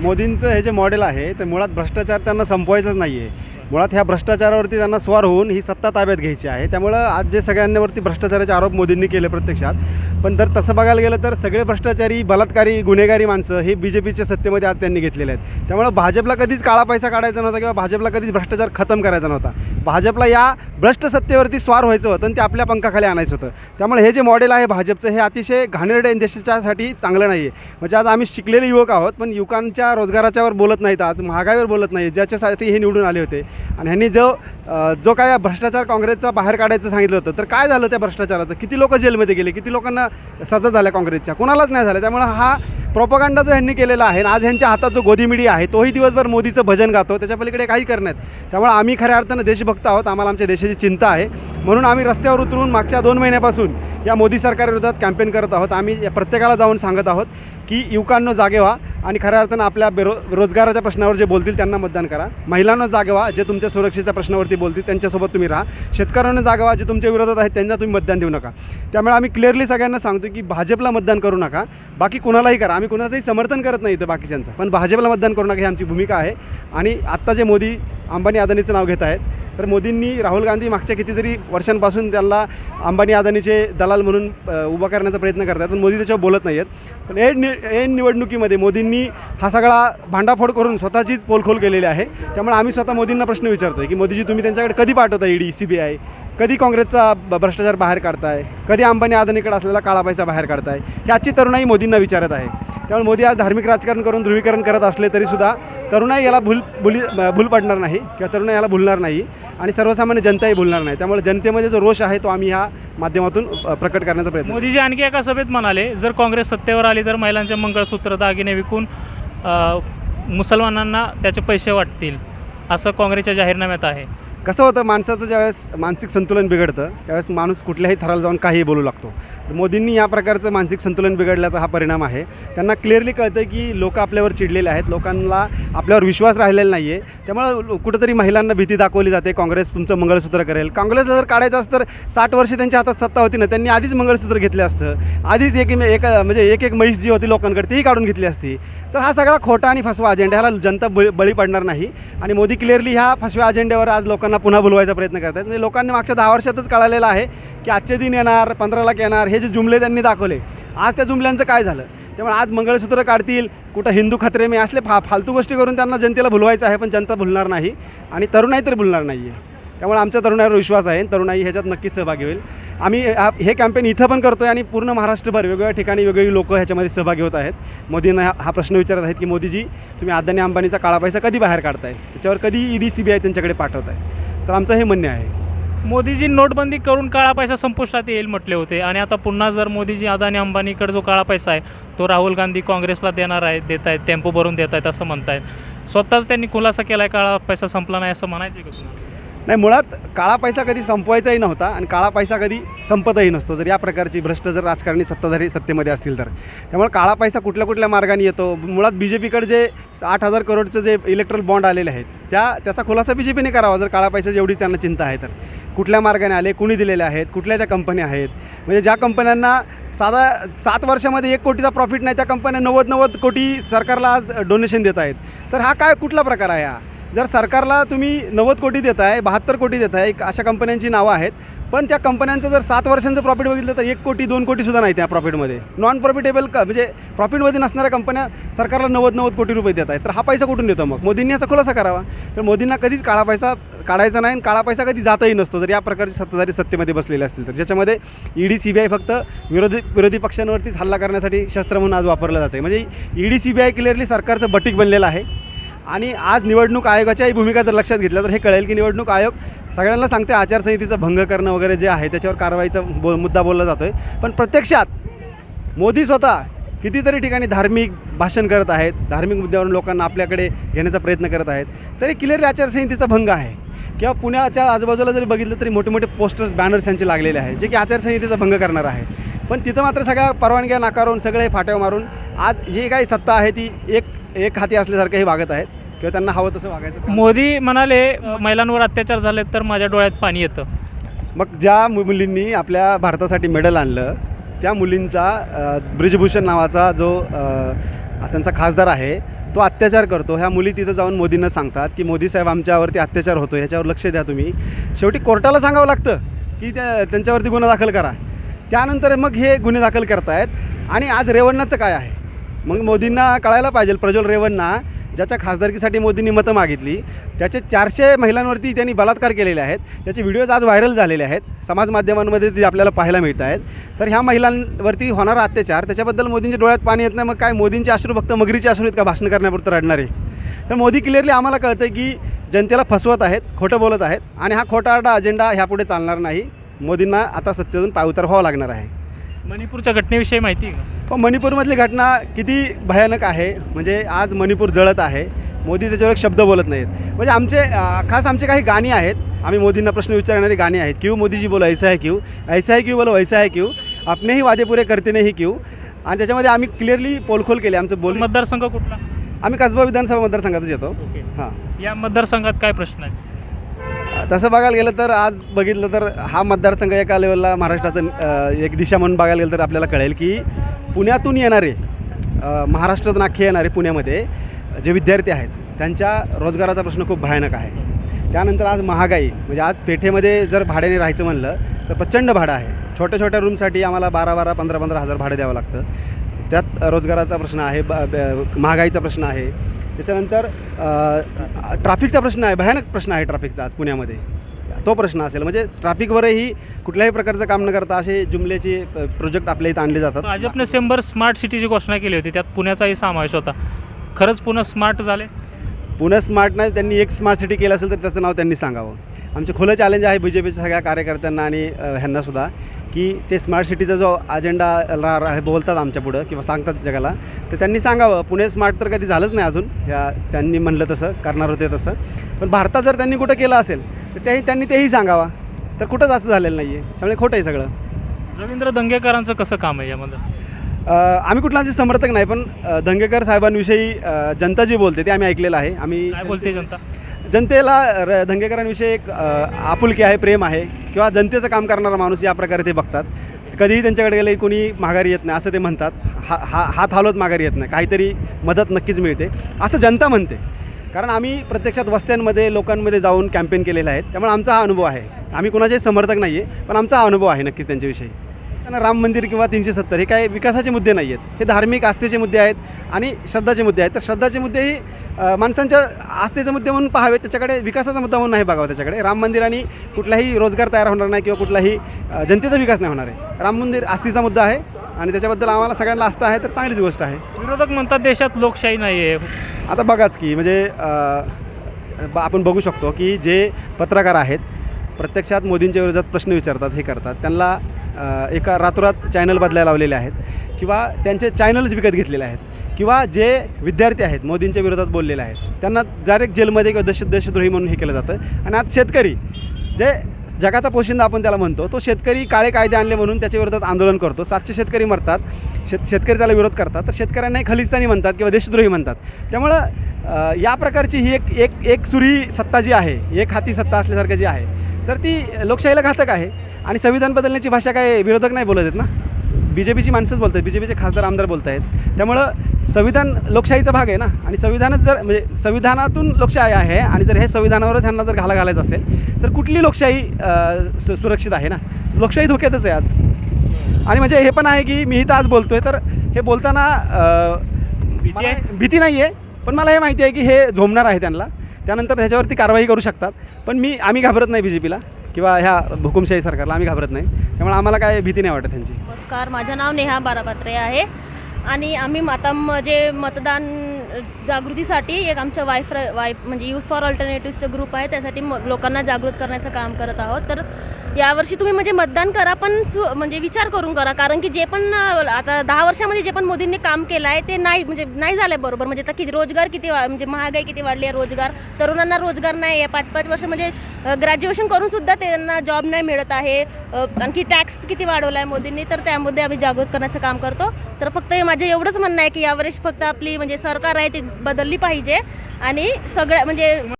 मोदींचं हे जे मॉडेल आहे ते मुळात भ्रष्टाचार त्यांना संपवायचंच नाही आहे मुळात ह्या भ्रष्टाचारावरती त्यांना स्वार होऊन ही सत्ता ताब्यात घ्यायची आहे. त्यामुळं आज जे सगळ्यांवरती भ्रष्टाचाराचे आरोप मोदींनी केले प्रत्यक्षात पण जर तसं बघायला गेलं तर सगळे भ्रष्टाचारी बलात्कारी गुन्हेगारी माणसं हे बी जे पीच्या सत्तेमध्ये आज त्यांनी घेतलेले आहेत. त्यामुळं भाजपला कधीच काळा पैसा काढायचा नव्हता किंवा भाजपला कधीच भ्रष्टाचार खतम करायचा नव्हता. भाजपला या भ्रष्ट सत्तेवरती स्वार व्हायचं होतं आणि ते आपल्या पंखाखाली आणायचं होतं. त्यामुळे हे जे मॉडेल आहे भाजपचं हे अतिशय घाणेरडे देशाच्यासाठी चांगलं नाही आहे म्हणजे आज आम्ही शिकलेले युवक आहोत पण युवकांच्या रोजगाराच्यावर बोलत नाहीत आज महागाईवर बोलत नाही ज्याच्यासाठी हे निवडून आले होते. आणि ह्यांनी जो जो काय भ्रष्टाचार काँग्रेसचा बाहेर काढायचं सांगितलं होतं तर काय झालं त्या भ्रष्टाचाराचं? किती लोक जेलमध्ये गेले? किती लोकांना सजा झाल्या काँग्रेसच्या? कोणालाच नाही झालं. त्यामुळे हा प्रोपोगांडा जो ह्यांनी केलेला आहे आज ह्यांच्या हातात जो गोदी मीडिया आहे तोही दिवसभर मोदीचं भजन गातो. त्याच्या पलीकडे काही करण्यात त्यामुळे आम्ही खऱ्या अर्थानं देशभक्त आहोत. आम्हाला आमच्या देशाची चिंता आहे. म्हणून आम्ही रस्त्यावर उतरून मागच्या दोन महिन्यापासून या मोदी सरकारविरोधात कॅम्पेन करत आहोत. आम्ही या प्रत्येकाला जाऊन सांगत आहोत की युवकांनो जागे व्हा आणि खऱ्या अर्थानं आपल्या बेरो रोजगाराच्या प्रश्नावर जे बोलतील त्यांना मतदान करा. महिलांना जागे व्हा जे तुमच्या सुरक्षेच्या प्रश्नावरती बोलतील त्यांच्यासोबत तुम्ही राहा. शेतकऱ्यांना जागे व्हा जे तुमच्या विरोधात आहेत त्यांना तुम्ही मतदान देऊ नका. त्यामुळे आम्ही क्लिअरली सगळ्यांना सांगतो की भाजपला मतदान करू नका. बाकी कुणालाही करा. आम्ही कुणाचंही समर्थन करत नाही इथं बाकीच्यांचं. पण भाजपला मतदान करू नका ही आमची भूमिका आहे. आणि आत्ता जे मोदी अंबानी अदानीचं नाव घेत आहेत तर मोदींनी राहुल गांधी मागच्या कितीतरी वर्षांपासून त्यांना अंबानी अदानीचे दलाल म्हणून उभा करण्याचा प्रयत्न करतात. पण मोदी त्याच्यावर बोलत नाही आहेत पण हे नि हे निवडणुकीमध्ये मोदींनी हा सगळा भांडाफोड करून स्वतःचीच पोलखोल केलेली आहे. त्यामुळे आम्ही स्वतः मोदींना प्रश्न विचारतोय की मोदीजी तुम्ही त्यांच्याकडे कधी पाठवता ईडी सी बी आय कधी काँग्रेसचा ब- भ्रष्टाचार बाहेर काढताय? कधी अंबानी अदानीकडे असलेला काळा पैसा बाहेर काढताय? ही आजची तरुणाई मोदींना विचारत आहे. त्यामुळे मोदी आज धार्मिक राजकारण करून ध्रुवीकरण करत असले तरीसुद्धा तरुणाई याला भूल भुली भूल पडणार नाही किंवा तरुणाई याला भुलणार नाही आणि सर्वसामान्य जनताही भुलणार नाही. त्यामुळे जनतेमध्ये जो रोष आहे तो आम्ही ह्या माध्यमातून अ, प्रकट करण्याचा प्रयत्न मोदीजी आणखी एका सभेत म्हणाले जर काँग्रेस सत्तेवर आली तर महिलांचे मंगळसूत्र दागिने विकून अ, मुसलमानांना त्याचे पैसे वाटतील असं काँग्रेसच्या जाहीरनाम्यात आहे. कसं होतं माणसाचं ज्यावेळेस मानसिक संतुलन बिघडतं त्यावेळेस माणूस कुठल्याही थराला जाऊन काहीही बोलू लागतो. तर मोदींनी या प्रकारचं मानसिक संतुलन बिघडल्याचा हा परिणाम आहे. त्यांना क्लिअरली कळतं की लोक आपल्यावर चिडलेले आहेत लोकांना आपल्यावर विश्वास राहिलेला नाही आहे त्यामुळं कुठंतरी महिलांना भीती दाखवली जाते काँग्रेस तुमचं मंगळसूत्र करेल. काँग्रेसला जर काढायचं असतं तर साठ वर्ष त्यांच्या हातात सत्ता होती ना त्यांनी आधीच मंगळसूत्र घेतलं असतं. आधीच एक एक म्हणजे एक एक म्हैस जी होती लोकांकडे तीही काढून घेतली असती. तर हा सगळा खोटा आणि फसवा अजेंडा ह्याला जनता बळी पडणार नाही. आणि मोदी क्लिअरली ह्या फसव्या अजेंड्यावर आज लोकांना पुन्हा बोलवायचा प्रयत्न करतात म्हणजे लोकांनी मागच्या दहा वर्षातच कळालेलं आहे की आजचे दिन येणार पंधरा लाख येणार हे जे जुमले त्यांनी दाखवले आज त्या जुमल्यांचं काय झालं? त्यामुळे आज मंगळसूत्र काढतील कुठं हिंदू खत्रे मी असले फा फालतू गोष्टी करून त्यांना जनतेला भुलवायचं आहे पण जनता भुलणार नाही आणि तरुणाई तर भुलणार नाही आहे त्यामुळे आमच्या तरुणाईवर विश्वास आहे तरुणाई ह्याच्यात नक्कीच सहभागी होईल. आम्ही हे कॅम्पेन इथं पण करतो आहे आणि पूर्ण महाराष्ट्रभर वेगवेगळ्या ठिकाणी वेगवेगळी लोकं ह्याच्यामध्ये सहभागी होत आहेत. मोदींना हा- हा प्रश्न विचारत आहेत की मोदीजी तुम्ही अदानी अंबानीचा काळा पैसा कधी बाहेर काढताय? त्याच्यावर कधी ईडी सी बी आय त्यांच्याकडे पाठवताय तर आमचं हे म्हणणे आहे. मोदीजी नोटबंदी करून काळा पैसा संपुष्टात येईल म्हटले होते. आणि आता पुन्हा जर मोदीजी अदानी अंबानीकडे जो काळा पैसा आहे तो राहुल गांधी काँग्रेसला देणार आहेत देत आहेत टेम्पो भरून देत आहेत असं म्हणतायत. स्वतःच त्यांनी खुलासा केला आहे काळा पैसा संपला नाही असं म्हणायचं आहे का तुम्हाला? नाही मुळात काळा पैसा कधी संपवायचाही नव्हता आणि काळा पैसा कधी संपतही नसतो. जर या प्रकारची भ्रष्ट जर राजकारणी सत्ताधारी सत्तेमध्ये असतील तर. त्यामुळे काळा पैसा कुठल्या कुठल्या मार्गाने येतो? मुळात बी जे पीकडे जे आठ हजार करोडचं जे इलेक्ट्रल बॉन्ड आलेले आहेत त्या त्याचा खुलासा बी जे पीने करावा जर काळा पैसा एवढीच त्यांना चिंता आहे तर. कुठल्या मार्गाने आले कुणी दिलेले आहेत कुठल्या त्या कंपन्या आहेत? म्हणजे ज्या कंपन्यांना साधा सात वर्षामध्ये एक कोटीचा प्रॉफिट नाही त्या कंपन्या नव्वद नव्वद कोटी सरकारला आज डोनेशन देत आहेत. तर हा काय कुठला प्रकार आहे हा? जर सरकारला तुम्ही नव्वद कोटी देत आहे बहात्तर कोटी देत आहे अशा कंपन्यांची नावं आहेत पण त्या कंपन्यांचं जर सात वर्षांचं प्रॉफिट बघितलं तर एक कोटी दोन कोटीसुद्धा नाही त्या प्रॉफिटमध्ये नॉन प्रॉफिटेबल क म्हणजे प्रॉफिटमध्ये नसणाऱ्या कंपन्या सरकारला नव्वद नव्वद कोटी रुपये देत आहेत. तर हा पैसा कुठून देतो मग? मोदींनी याचा खुलासा करावा. तर मोदींना कधीच काळा पैसा काढायचा नाही आणि काळा पैसा कधी जातही नसतो. जर या प्रकारचे सत्ताधारी सत्तेमध्ये बसलेले असतील तर. ज्याच्यामध्ये ईडी सी बी आय फक्त विरोधी विरोधी पक्षांवरतीच हल्ला करण्यासाठी शस्त्र म्हणून आज वापरलं जाते म्हणजे ED C B I clearly सरकारचं बटीक बनलेलं आहे. आणि आज निवडणूक आयोगाच्याही भूमिका जर लक्षात घेतल्या तर हे कळेल की निवडणूक आयोग सगळ्यांना सांगते आचारसंहितेचा भंग करणं वगैरे जे आहे त्याच्यावर कारवाईचा बो मुद्दा बोलला जातो आहे पण प्रत्यक्षात मोदी स्वतः कितीतरी ठिकाणी धार्मिक भाषण करत आहेत धार्मिक मुद्द्यावरून लोकांना आपल्याकडे घेण्याचा प्रयत्न करत आहेत तरी क्लिअरली आचारसंहितेचा भंग आहे. किंवा पुण्याच्या आजूबाजूला जरी बघितलं तरी मोठे मोठे पोस्टर्स बॅनर्स यांचे लागलेले आहेत जे की आचारसंहितेचा भंग करणार आहे. पण तिथं मात्र सगळ्या परवानग्या नाकारून सगळे फाट्यावर मारून आज जी काही सत्ता आहे ती एक एक हाती असल्यासारखं हे वागत आहेत. किंवा त्यांना हवं तसं वागायचं. मोदी म्हणाले महिलांवर अत्याचार झाले तर माझ्या डोळ्यात पाणी येतं. मग ज्या मुलींनी आपल्या भारतासाठी मेडल आणलं त्या मुलींचा ब्रिजभूषण नावाचा जो त्यांचा खासदार आहे तो अत्याचार करतो. ह्या मुली तिथं जाऊन मोदींना सांगतात की मोदी साहेब आमच्यावरती अत्याचार होतो ह्याच्यावर लक्ष द्या तुम्ही. शेवटी कोर्टाला सांगावं लागतं की त्या त्यांच्यावरती गुन्हा दाखल करा. त्यानंतर मग हे गुन्हे दाखल करतायत. आणि आज रेवण्णाचं काय आहे? मग मोदींना कळायला पाहिजे प्रज्वल रेवण्णा ज्याच्या खासदारकीसाठी मोदींनी मतं मागितली त्याचे चारशे महिलांवरती त्यांनी बलात्कार केलेले आहेत. त्याचे व्हिडिओज आज व्हायरल झालेले आहेत. समाज माध्यमांमध्ये ते आपल्याला पाहायला मिळत आहेत तर ह्या महिलांवरती होणारा अत्याचार त्याच्याबद्दल मोदींच्या डोळ्यात पाणी येत नाही. मग काय मोदींचे अश्रू फक्त मगरीचे अश्रू आहेत का भाषण करण्यापुरतं रडणारे? तर मोदी क्लिअरली आम्हाला कळतं की जनतेला फसवत आहेत खोटं बोलत आहेत. आणि हा खोटारडा अजेंडा ह्यापुढे चालणार नाही. मोदींना आता सत्तेतून पायउतार व्हावं लागणार आहे. मणिपूरच्या घटनेविषयी माहिती आहे का? पण मणिपूरमधली घटना किती भयानक आहे म्हणजे आज मणिपूर जळत आहे मोदी त्याच्यावर एक शब्द बोलत नाहीत. म्हणजे आमचे अं, खास आमचे काही गाणी आहेत आम्ही मोदींना प्रश्न विचारणारी गाणी आहेत क्यू मोदीजी बोलो ऐसा है क्यू ऐसा है क्यू बोलो वैसा है क्यू आपणेही वादे पुरे करते नाही क्यू आणि त्याच्यामध्ये आम्ही क्लिअरली पोलखोल केले आमचं बोल मतदारसंघ कुठला? आम्ही कसबा विधानसभा मतदारसंघातच येतो. ओके. हां. या मतदारसंघात काय प्रश्न आहे तसं बघायला गेलं तर आज बघितलं तर हा मतदारसंघ एका लेवलला महाराष्ट्राचं एक दिशा म्हणून बघायला गेलं तर आपल्याला कळेल की पुण्यातून येणारे महाराष्ट्रातून अख्खे येणारे पुण्यामध्ये जे विद्यार्थी आहेत त्यांच्या रोजगाराचा प्रश्न खूप भयानक आहे. त्यानंतर आज महागाई म्हणजे आज पेठेमध्ये जर भाड्याने राहायचं म्हणलं तर प्रचंड भाडं आहे. छोट्या छोट्या रूमसाठी आम्हाला बारा बारा पंधरा पंधरा हजार भाडं द्यावं लागतं. त्यात रोजगाराचा प्रश्न आहे ब- ब- महागाईचा प्रश्न आहे. त्याच्यानंतर ट्रॅफिकचा प्रश्न आहे भयानक प्रश्न आहे ट्रॅफिकचा आज पुण्यामध्ये. तो प्रश्न असेल म्हणजे ट्रॅफिकवरही कुठल्याही प्रकारचं काम न करता असे जुमल्याचे प्रोजेक्ट आपल्या इथं आणले जातात. भाजपने सेंबर स्मार्ट सिटीची घोषणा केली होती त्यात पुण्याचाही समावेश होता. खरंच पुन्हा स्मार्ट झाले? पुणे स्मार्ट नाही त्यांनी एक स्मार्ट सिटी केलं असेल तर त्याचं नाव त्यांनी सांगावं. आमचं खुलं चॅलेंज आहे बी जे पीच्या सगळ्या कार्यकर्त्यांना आणि ह्यांनासुद्धा की ते स्मार्ट सिटीचा जो अजेंडा रा हे बोलतात आमच्या पुढं किंवा सांगतात जगाला तर त्यांनी सांगावं पुणे स्मार्ट तर कधी झालंच नाही अजून. ह्या त्यांनी म्हणलं तसं करणार होते तसं. पण भारतात जर त्यांनी कुठं केलं असेल तर तेही त्यांनी तेही सांगावा. तर कुठंच असं झालेलं नाही आहे त्यामुळे खोटं आहे सगळं. रवींद्र दंगेकरांचं कसं काम आहे यामध्ये आम्ही कुठलाचे समर्थक नाही पण दंगेकर साहेबांविषयी जनता जी बोलते ते आम्ही ऐकलेलं आहे. आम्ही बोलते जनता? जनतेला र दंगेकरांविषयी एक आपुलकी आहे प्रेम आहे किंवा जनतेचं काम करणारा माणूस या प्रकारे ते बघतात. कधीही त्यांच्याकडे गेले कोणी माघारी येत नाही असं ते म्हणतात. हा हा हात हालवत माघारी येत नाही. काहीतरी मदत नक्कीच मिळते. असं जनता म्हणते. कारण आम्ही प्रत्यक्षात वस्त्यांमध्ये लोकांमध्ये जाऊन कॅम्पेन केलेलं आहे. त्यामुळे आमचा हा अनुभव आहे. आम्ही कुणाचेही समर्थक नाही आहे पण आमचा हा अनुभव आहे नक्कीच त्यांच्याविषयी. त्यांना राम मंदिर किंवा तीनशे सत्तर हे काही विकासाचे मुद्दे नाही आहेत. हे धार्मिक आस्थेचे मुद्दे आहेत आणि श्रद्धाचे मुद्दे आहेत. तर श्रद्धाचे मुद्देही माणसांच्या आस्थेचे मुद्दे म्हणून पाहावेत. त्याच्याकडे विकासाचा मुद्दा म्हणून नाही बघावा त्याच्याकडे. राम मंदिराने कुठलाही रोजगार तयार होणार नाही किंवा कुठलाही जनतेचा विकास नाही होणार आहे. राम मंदिर आस्थेचा मुद्दा आहे आणि त्याच्याबद्दल आम्हाला सगळ्यांना आस्था आहे. तर चांगलीच गोष्ट आहे. विरोधक म्हणतात देशात लोकशाही नाही आहे. आता बघाच की म्हणजे आपण बघू शकतो की जे पत्रकार आहेत प्रत्यक्षात मोदींच्या विरोधात प्रश्न विचारतात हे करतात. त्यांना एका रातोरात चॅनल बदलायला लावलेले आहेत किंवा त्यांचे चॅनल्स विकत घेतलेले आहेत किंवा जे विद्यार्थी आहेत मोदींच्या विरोधात बोललेले आहेत त्यांना डायरेक्ट जेलमध्ये किंवा देश देशद्रोही म्हणून हे केलं जातं. आणि आज शेतकरी जे जगाचा पोशिंदा आपण त्याला म्हणतो तो शेतकरी काळे कायदे आणले म्हणून त्याच्या विरोधात आंदोलन करतो. सातशे शेतकरी मरतात शेत शेतकरी त्याला विरोध करतात तर शेतकऱ्यांनाही खलिस्तानी म्हणतात किंवा देशद्रोही म्हणतात. त्यामुळं या प्रकारची ही एक एक एक सुरी सत्ता जी आहे एक हाती सत्ता असल्यासारखं जी आहे तर ती लोकशाहीला घातक आहे. आणि संविधान बदलण्याची भाषा काय विरोधक नाही बोलत आहेत ना? बी जे पीची माणसंच बोलत आहेत. बी जे पीचे खासदार आमदार बोलत आहेत. त्यामुळं संविधान लोकशाहीचा भाग आहे ना? आणि संविधानच जर म्हणजे संविधानातून लोकशाही आहे आणि जर हे संविधानावरच ह्यांना जर घाला घालायचं असेल तर कुठली लोकशाही सुरक्षित आहे ना? लोकशाही धोक्यातच आहे आज. आणि म्हणजे हे पण आहे की मी इथं आज बोलतोय तर हे बोलताना? भीती नाही आहे पण मला हे माहिती आहे की हे झोमणार आहे त्यांना. त्यानंतर त्याच्यावरती कारवाई करू शकतात. पण मी आम्ही घाबरत नाही बी जे पीला किंवा ह्या हुकुमशाही सरकारला आम्ही घाबरत नाही. त्यामुळे आम्हाला काय भीती नाही वाटत त्यांची नमस्कार माझं नाव नेहा बारापात्रे आहे. आणि आम्ही आता म्हणजे मतदान जागृतीसाठी एक आमच्या वाईफ वाईफ म्हणजे यूथ फॉर अल्टरनेटिव्हचं ग्रुप आहे. त्यासाठी म लोकांना जागृत करण्याचं काम करत आहोत. तर यावर्षी तुम्ही म्हणजे मतदान करा पण सु म्हणजे विचार करून करा. कारण की जे पण आता दहा वर्षामध्ये जे पण मोदींनी काम केलं आहे ते नाही म्हणजे नाही झालं बरोबर. म्हणजे आता किती रोजगार किती वा- म्हणजे महागाई किती वाढली आहे रोजगार तरुणांना रोजगार नाही आहे. पाच पाच वर्ष म्हणजे ग्रॅज्युएशन करूनसुद्धा त्यांना जॉब नाही मिळत आहे. आणखी टॅक्स किती वाढवला आहे मोदींनी तर त्यामध्ये आम्ही जागृत करण्याचं काम करतो. तर फक्त हे माझं एवढंच म्हणणं आहे की यावर्षी फक्त आपली म्हणजे सरकार आहे ती बदलली पाहिजे आणि सगळ्या म्हणजे